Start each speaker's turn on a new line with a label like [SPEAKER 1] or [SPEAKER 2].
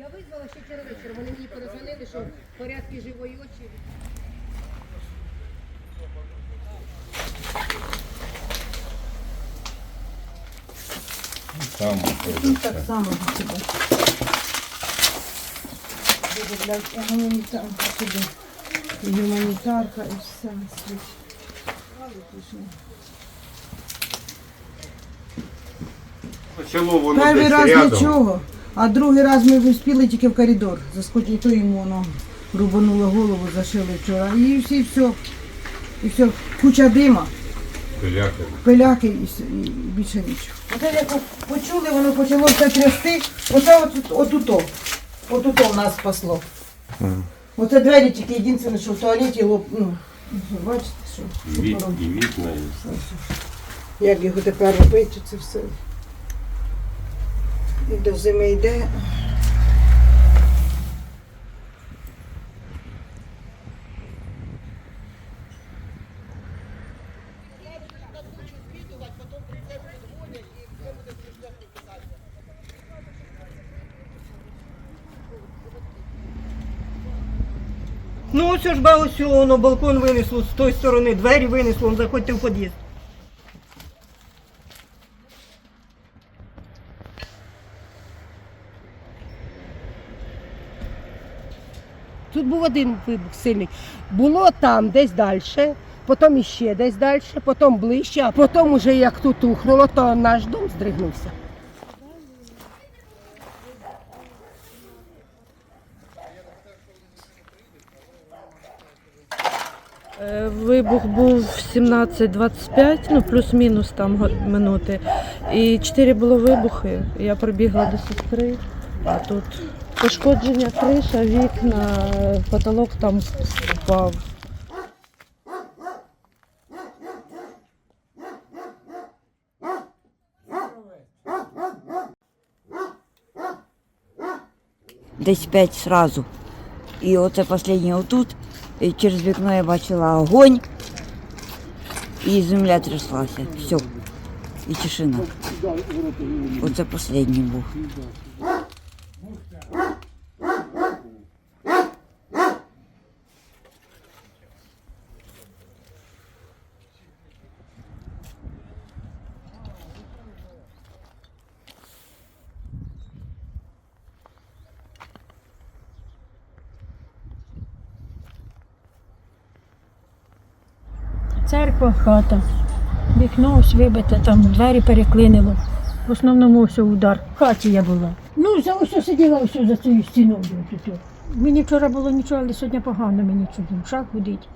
[SPEAKER 1] Я визвала ще вчора вечір. Вони мені перезвонили, що в порядку живої очі.
[SPEAKER 2] Там
[SPEAKER 3] Ну, так само до тебе. Буде для гуманітарка туди. І гуманітарка, і все. світ. Але пішли.
[SPEAKER 2] Село воно
[SPEAKER 3] Перший
[SPEAKER 2] десь
[SPEAKER 3] раз
[SPEAKER 2] рядом.
[SPEAKER 3] нічого, а другий раз ми виспіли тільки в коридор. Заскочили, то йому воно рубануло голову, зашили вчора. І всі все. І все, куча дима,
[SPEAKER 2] Пиляки.
[SPEAKER 3] пиляки і, с- і більше нічого. Оце як почули, воно почало все трясти. Оце от, отуто. Отуто в нас спасло. Оце двері тільки єдине, що в туалеті лоп, ну, бачите, що, пороб-
[SPEAKER 2] і мітна.
[SPEAKER 3] Як його тепер робити, це все. І до зими йде.
[SPEAKER 4] Ну ось ж ба ось воно балкон винесло, з тої сторони двері винесло, заходьте в під'їзд.
[SPEAKER 1] Тут був один вибух сильний. Було там десь далі, потім іще десь далі, потім ближче, а потім уже як тут ухнуло, то наш дом здригнувся.
[SPEAKER 5] Е, Вибух був в 17.25, ну плюс-мінус там минути. І чотири було вибухи. Я прибігла до сестри, а тут пошкодження криша, вікна, потолок там впав.
[SPEAKER 6] десь п'ять сразу. І оце останнє отут. І через вікно я бачила огонь, і земля тряслася. Все. І тишина. Оце останній був.
[SPEAKER 7] Церква, хата. Вікно ось вибите, там двері переклинило. В основному ось удар. В хаті я була. Ну, за ось сиділа ось за цією стіною. Мені вчора було нічого, але сьогодні погано мені чудом. Шаг гудить.